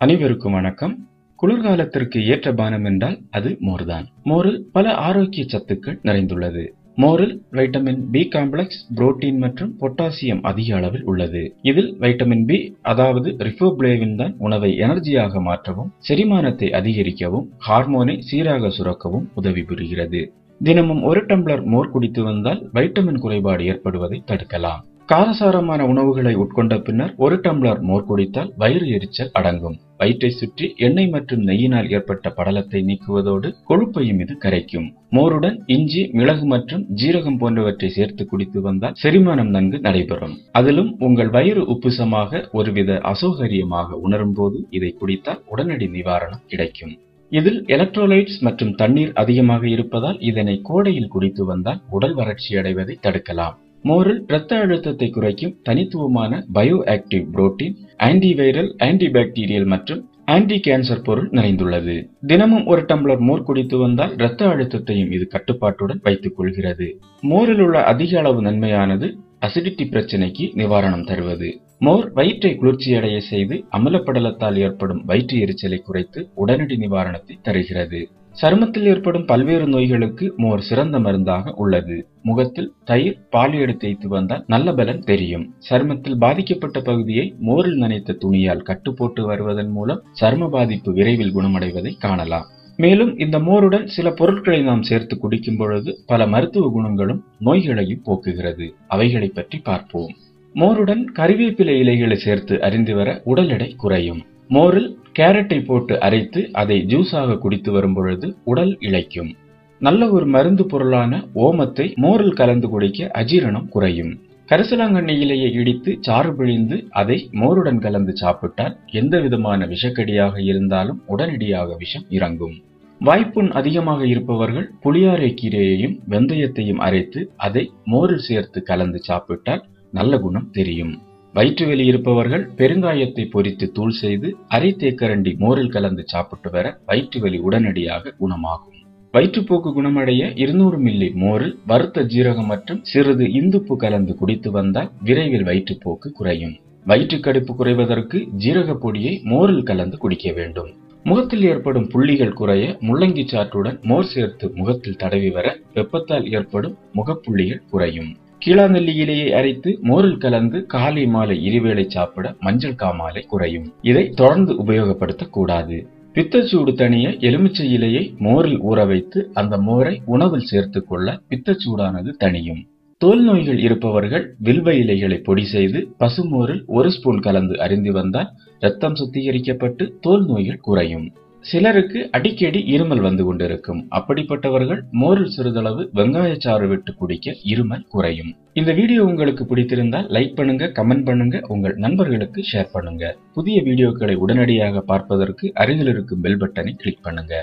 அனைவருக்கும் வணக்கம். குளிர்காலத்திற்கு ஏற்ற பானம் என்றால் அது மோர்தான். மோரில் பல ஆரோக்கிய சத்துக்கள் நிறைந்துள்ளது. மோரில் வைட்டமின் பி காம்ப்ளெக்ஸ் புரோட்டீன் மற்றும் பொட்டாசியம் அதிக அளவில் உள்ளது. இதில் வைட்டமின் பி அதாவது ரிஃபோப்ளேவின் தான் உணவை எனர்ஜியாக மாற்றவும் செரிமானத்தை அதிகரிக்கவும் ஹார்மோனை சீராக சுரக்கவும் உதவி புரிகிறது. தினமும் ஒரு டம்ளர் மோர் குடித்து வந்தால் வைட்டமின் குறைபாடு ஏற்படுவதை தடுக்கலாம். காரசாரமான உணவுகளை உட்கொண்ட பின்னர் ஒரு டம்ளர் மோர் குடித்தால் வயிறு எரிச்சல் அடங்கும். வயிற்றை சுற்றி எண்ணெய் மற்றும் நெய்யினால் ஏற்பட்ட படலத்தை நீக்குவதோடு கொழுப்பையும் இது கரைக்கும். மோருடன் இஞ்சி மிளகு மற்றும் ஜீரகம் போன்றவற்றை சேர்த்து குடித்து வந்தால் செரிமானம் நன்கு நடைபெறும். அதிலும் உங்கள் வயிறு உப்புசமாக ஒருவித அசௌகரியமாக உணரும் போது இதை குடித்தால் உடனடி நிவாரணம் கிடைக்கும். இதில் எலக்ட்ரோலைட்ஸ் மற்றும் தண்ணீர் அதிகமாக இருப்பதால் இதனை கோடையில் குடித்து வந்தால் உடல் வறட்சி அடைவதை தடுக்கலாம். மோரில் இரத்த அழுத்தத்தை குறைக்கும் தனித்துவமான bio active protein antiviral antibacterial மற்றும் ஆன்டி கேன்சர் பொருள் நிறைந்துள்ளது. தினமும் ஒரு டம்ளர் மோர் குடித்து வந்தால் இரத்த அழுத்தத்தையும் இது கட்டுப்பாட்டுடன் வைத்துக் கொள்கிறது. மோரில் உள்ள அதிக அளவு நன்மையானது அசிடிட்டி பிரச்சனைக்கு நிவாரணம் தருவது. மோர் வயிற்றை குளிர்ச்சியடைய செய்து அமிலப்படலத்தால் ஏற்படும் வயிற்று எரிச்சலை குறைத்து உடனடி நிவாரணத்தை தருகிறது. சருமத்தில் ஏற்படும் பல்வேறு நோய்களுக்கு மோர் சிறந்த மருந்தாக உள்ளது. முகத்தில் தயிர் பால் எடுத்து தேய்த்து வந்தால் நல்ல பலன் தெரியும். சருமத்தில் பாதிக்கப்பட்ட பகுதியை மோரில் நனைத்த துணியால் கட்டு போட்டு வருவதன் மூலம் சரும பாதிப்பு விரைவில் குணமடைவதை காணலாம். மேலும் இந்த மோருடன் சில பொருட்களை நாம் சேர்த்து குடிக்கும் பொழுது பல மருத்துவ குணங்களும் நோய்களையும் போக்குகிறது. அவைகளை பற்றி பார்ப்போம். மோருடன் கறிவேப்பிலை இலைகளை சேர்த்து அறிந்து வர உடல் எடை குறையும். மோரில் கேரட்டை போட்டு அரைத்து அதை ஜூஸாக குடித்து வரும் பொழுது உடல் இழைக்கும் நல்ல ஒரு மருந்து பொருளான ஓமத்தை மோரில் கலந்து குடிக்க அஜீரணம் குறையும். கரிசலாங்கண்ணி இலையை இடித்து சாறு பிழிந்து அதை மோருடன் கலந்து சாப்பிட்டால் எந்த விதமான விஷக்கடியாக இருந்தாலும் உடனடியாக விஷம் இறங்கும். வாய்ப்புண் அதிகமாக இருப்பவர்கள் புளியாரை கீரையையும் வெந்தயத்தையும் அரைத்து அதை மோரில் சேர்த்து கலந்து சாப்பிட்டால் நல்ல குணம் தெரியும். வயிற்று வெளி இருப்பவர்கள் பெருங்காயத்தை பொறித்து தூள் செய்து அரை தேக்கரண்டி மோரில் கலந்து சாப்பிட்டு வர வயிற்று வலி உடனடியாக குணமாகும். வயிற்றுப்போக்கு குணமடைய இருநூறு மில்லி மோரில் வறுத்த ஜீரகம் மற்றும் சிறிது இந்துப்பு கலந்து குடித்து வந்தால் விரைவில் வயிற்றுப்போக்கு குறையும். வயிற்றுக்கடுப்பு குறைவதற்கு ஜீரக பொடியை மோரில் கலந்து குடிக்க வேண்டும். முகத்தில் ஏற்படும் புள்ளிகள் குறைய முள்ளங்கி சாற்றுடன் மோர் சேர்த்து முகத்தில் தடவி வர வெப்பத்தால் ஏற்படும் முகப்புள்ளிகள் குறையும். கீழாநெல்லியிலேயே இலையை அரைத்து மோரில் கலந்து காலை மாலை இருவேளை சாப்பிட மஞ்சள் காமாலை குறையும். இதை தொடர்ந்து உபயோகப்படுத்தக்கூடாது. பித்தச்சூடு தணிய எலுமிச்சை இலையை மோரில் ஊற வைத்து அந்த மோரை உணவில் சேர்த்து கொள்ள பித்தச்சூடானது தனியும். தோல் நோய்கள் இருப்பவர்கள் வில்வ இலைகளை பொடி செய்து பசுமோரில் ஒரு ஸ்பூன் கலந்து அறிந்து வந்தால் ரத்தம் சுத்திகரிக்கப்பட்டு தோல் நோய்கள் குறையும். சிலருக்கு அடிக்கடி இருமல் வந்து கொண்டிருக்கும். அப்படிப்பட்டவர்கள் மோரில் சிறிதளவு வெங்காயச்சாறு விட்டு குடிக்க இருமல் குறையும். இந்த வீடியோ உங்களுக்கு பிடித்திருந்தால் லைக் பண்ணுங்க கமெண்ட் பண்ணுங்க உங்கள் நண்பர்களுக்கு ஷேர் பண்ணுங்க. புதிய வீடியோக்களை உடனடியாக பார்ப்பதற்கு அருகில் இருக்கும் பெல் பட்டனை கிளிக் பண்ணுங்க.